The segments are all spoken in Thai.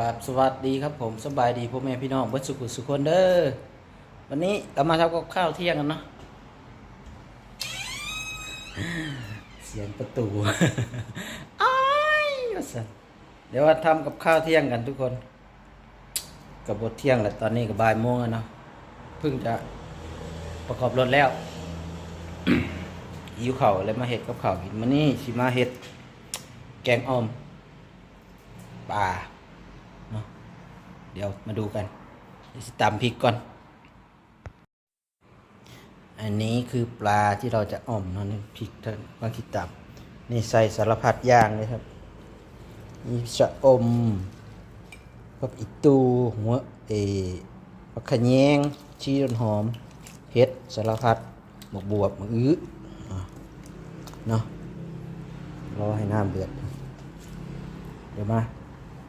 ครับสวัสดีครับผมสบายดีพ่อแม่พี่น้องเบิดสุขุสุขคนเด้อวันนี้เรามาทำกับข้าวเที่ยงกันเนาะเสียงประตูอ้ายว่าซั่นเดี๋ยวว่าทำกับข้าวเที่ยงกันทุกคน กับบทเที่ยงแหละตอนนี้ก็บ่ายโมงแล้วเนาะเพิ่งจะประกอบรถแล้วหิวเข่าเลยมาเห็ดกับเข้ากินมานี่สิมาเห็ด แกงออมปลา เดี๋ยวมาดูกันตำพริกก่อน อันนี้คือปลาที่เราจะอ่อมนาะนี่พริกท่านบางทีตำนี่ใส่สารพัดอย่างเลยครับมีชะอมผักอีตูหัวเออผักขะแยงชีต้นหอมเห็ดสารพัดหมกบวบหมกอื้อเนาะรอให้น้ำเดือด เดี๋ยวมา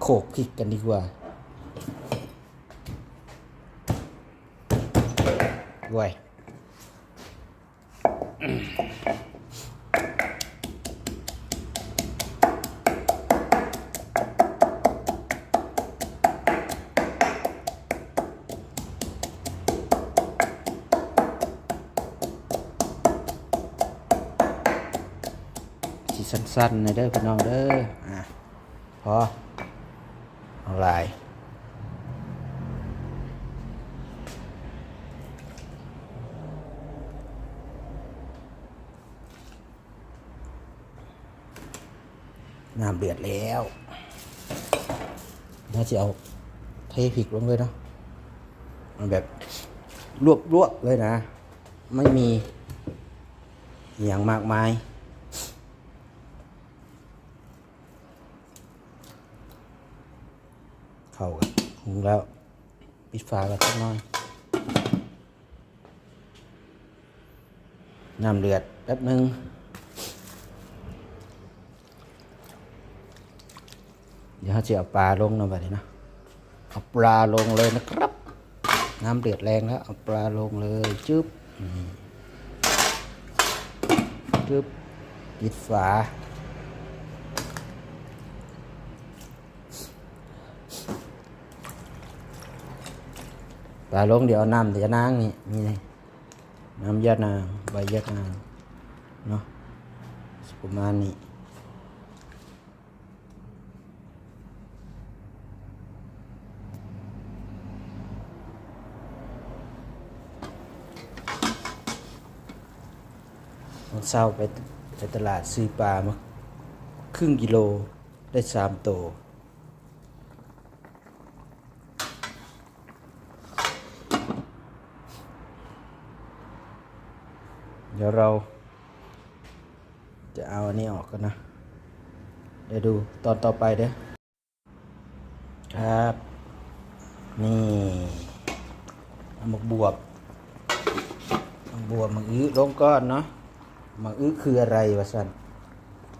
โขกพริกกันดีกว่า ด้วยสีสั้นๆหนะเด้อพี่น้องเด้ออะพอเอาลาย น้ำเดือดแล้วน่าจะเอาเทพริกลงเลยเนาะมันแบบรวบรวบๆเลยนะ ไม่มีอย่างมากมายเข้ากันหุงแล้วปิดฝากันสักหน่อย น้ำเดือดแป๊บหนึง เดี๋ยวเราจะเอาปลาลงนะแบบนี้นะเอาปลาลงเลยนะครับ น้ำเดือดแรงแล้วเอาปลาลงเลยจึ๊บจึ๊บปิดฝาปลาลงเดี๋ยวน้ำเดี๋ยวนางนี่มีน้ำยานางใบยานางเนาะประมาณนี้ วันเช้าไปไปตลาดซื้อปลามาครึ่งกิโลได้สามตัวเดี๋ยวเราจะเอาอันนี้ออกกันนะ เดี๋ยวดูตอนต่อไปเด้อครับ นี่หมกบวบหมกบวบหมกอื้อลงก้อนเนาะ มักอื้อคืออะไรวะสัน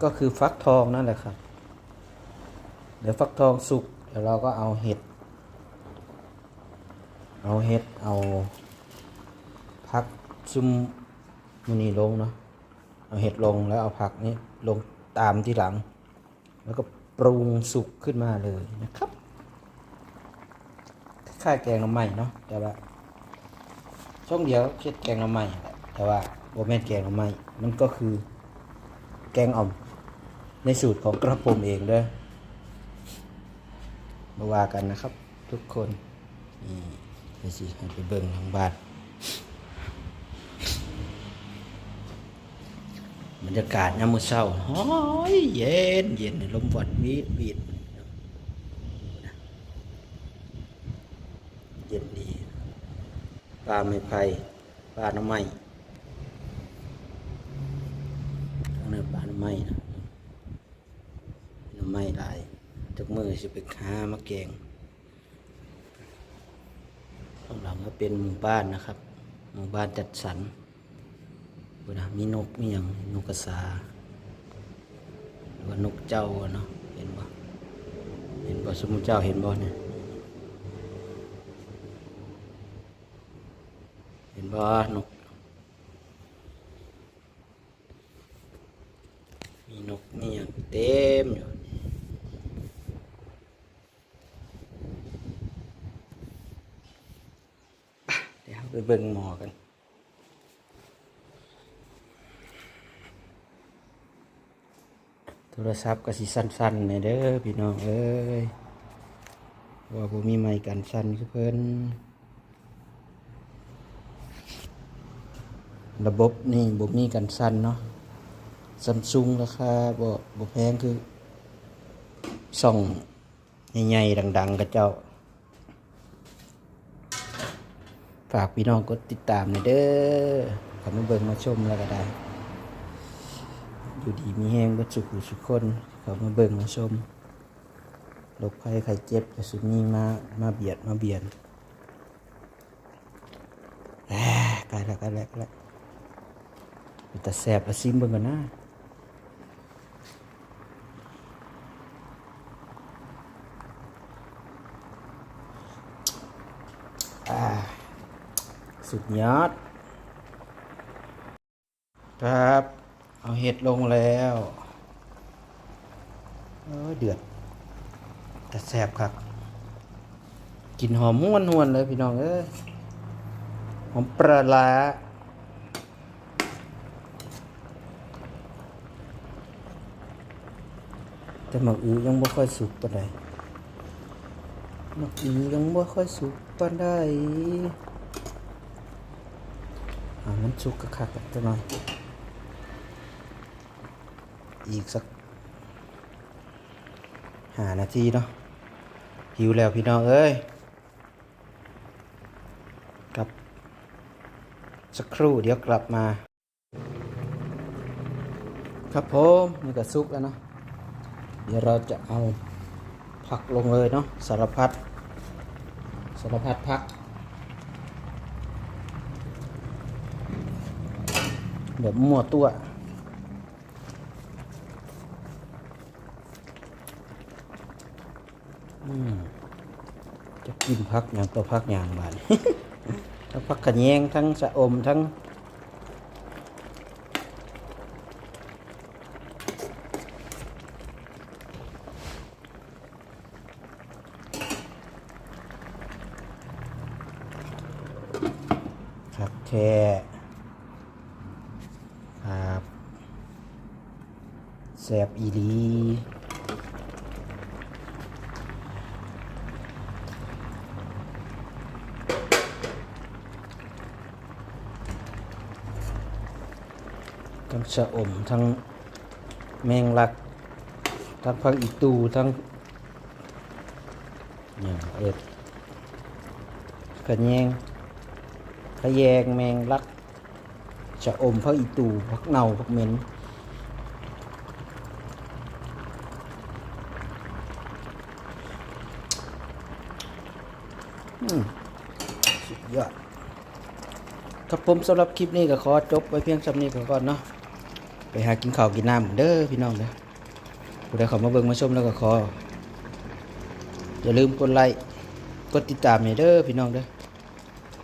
ก็คือฟักทองนั่นแหละครับ เดี๋ยวฟักทองสุกเดี๋ยวเราก็เอาเห็ด เอาเห็ดเอาพักซุมมันนี่ลงเนาะเอาเห็ดลงแล้วเอาผักนี้ลงตามที่หลัง แล้วก็ปรุงสุกขึ้นมาเลยนะครับคล้ายแกงหน้ำใหม่เนาะแต่ว่าช่องเดียวเช็ดแกงหน้ำใหม่แหละแต่ว่า บแม่นแกงหน้ำใหม่มันก็คือแกงอ่อม ในสูตรของกระผมเองเด้อมาว่ากันนะครับ ทุกคนนี่ไปสิไปเบิ่งทางบ้านบรรยากาศยามมื้อเช้าฮ้อยเย็นเย็นลมวัดวีดวีดเย็นดีปลาไม่ไผ่ปลาน้ำไม้ตรงนี้ปลาน้ำไม้นะน้ำไม้หลายจากมือสิไปหามาแกงข้างหลังก็เป็นหมู่บ้านนะครับ หมู่บ้านจัดสรรเวลามีนกมีอย่างนกกระสาหรือว่านกเจ้าเนาะเห็นบ่เห็นบ่สมมุติเจ้าเห็นบ่เนี่ยเห็นบ่นก มีนกมีอย่างเต็มอยู่ ไปเบิ่งหมอกันโทรศัพท์ก็สิสั้นๆในอยเด้อพี่น้องเอ้ยว่าบ่มีไม้กันสั้นคือเพิ่นระบบนี่บ่มีกันสั้นเนาะซัมซุงราคาบ่บ่แพงคือส่องใหญ่ๆดัง ๆกับเจ้า ฝากพี่น้องกดติดตามหน่อยเด้อขอมาเบิ่งมาชมแล้วก็ได้ อยู่ดีมีแห้งเบัดสุขุสุขคนขามาเบิ่งมาชมโรคภัยไข้เจ็บจะสุมีมามาเบียดมาเบียนแหมกล้แล้วกล้แล้วใกล้แล้วแต่แสบละซิมเบิ่งกันนะ สุดยอด ครับ เอาเห็ดลงแล้วเอ้ยเดือด แต่แสบครับกลิ่นหอมห้วนหวนๆเลยพี่น้องเอ้ยหอมปลาร้าแต่หมักอือยังบ่ค่อยสุกปานใดหมักอือยังบ่ค่อยสุกปานใดามันสุกคักจังหน่อย อีกสักหานาทีเนาะหิวแล้วพี่น้องเอ้ยกับสักครู่เดี๋ยวกลับมา ครับผมนี่ก็ซุกแล้วเนาะเดี๋ยวเราจะเอาผักลงเลยเนาะสารพัดสารพัดผัก แบบมั่วตัวจะกินพักอย่างตัวพักอย่างบานทั้งพักขะแยงทั้งสะอมทั้งครับแค่ ครับแสบอีลีทั้งชะอม ทั้งแมงลัก ทั้งพักอีตู ทั้งเนี่ยเอ็ดขะแยงขะแยงแมงลัก ชะอมพักอีตูพักเน่าพักเหม็นอืมสุดยอดครับผมสำหรับคลิปนี้ก็ขอจบไว้เพียงสำนี้ก่อนเนาะไปหากินข้าวกินน้ำเด้อพี่น้องเด้อผู้ใดเขามาเบิ่งมาชมแล้วก็ขออย่าลืมกดไลค์กดติดตามให้เด้อพี่น้องเด้อ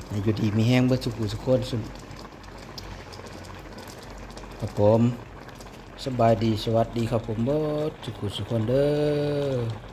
ให้อยู่ดีมีแห้งเบิดสุขุสุขคนสุด ครับผมสบายดีสวัสดีครับผมเบิดสุขุสุขคนเด้อ